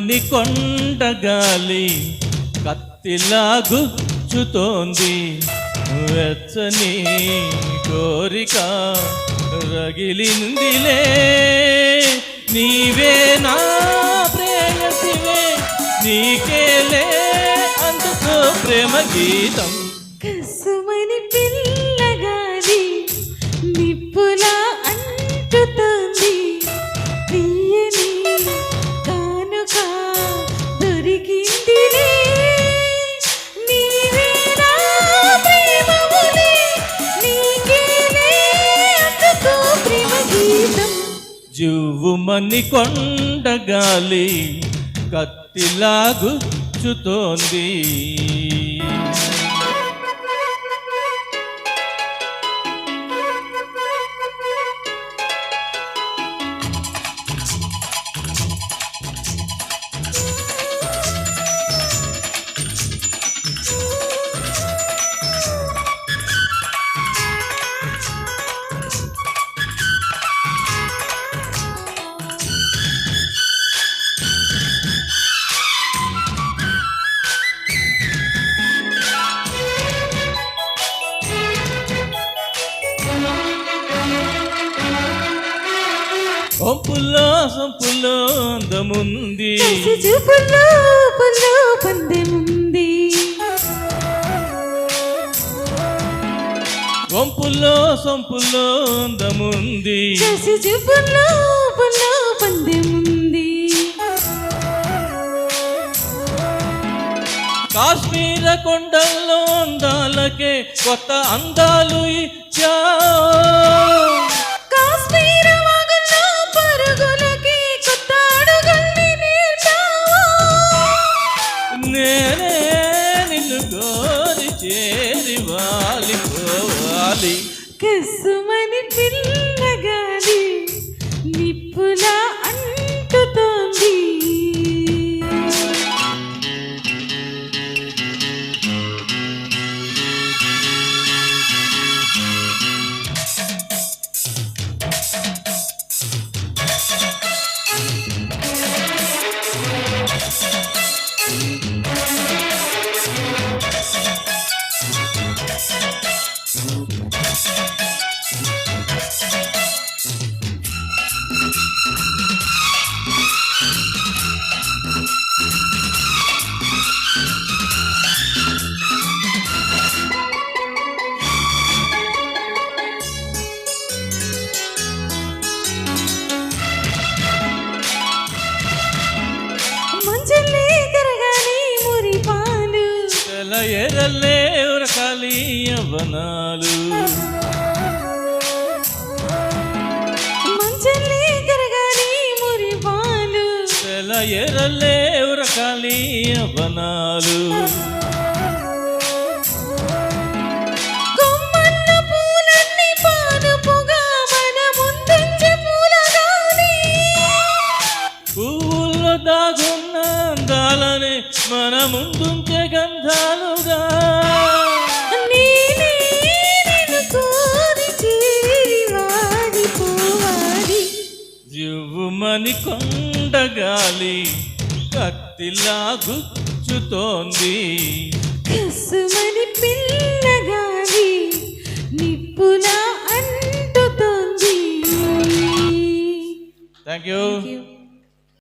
ఆవని కొండ గాలి కత్తిలా గుచ్చుతోంది వెచ్చని కోరిక రగిలిందిలే. నీవే నా ప్రేయసివే నీకేలే అందుకో ప్రేమ గీతం కసుమని జువ్వుమని కొండగాలి కత్తిలా గుచ్చుతోంది ఒంపుల్లో సొంపుల్లో అందముంది. కసి చూపుల్లో పుల్లో పందెముంది. ఒంపుల్లో సొంపుల్లో అందముంది. కసి చూపుల్లో పుల్లో పందెముంది. కాశ్మీర కొండల్లో అందాలకే కొత్త అందాలు నేనే నిన్ను కోరి చేరి వాలిపోవాలి. కసుమని ఎరల్లే ఉరకాలి యవ్వనాలు కరగాలి మురి పాలు యవ్వనాలు దాగున్న అందాలనే మన ముందుంచే గంధాలుగా జివ్వుమని కొండగాలి కత్తిలా గుచ్చుతోంది. కసుమని పిల్లగాలి నిప్పులా అంటుతోంది. Thank you Thank you.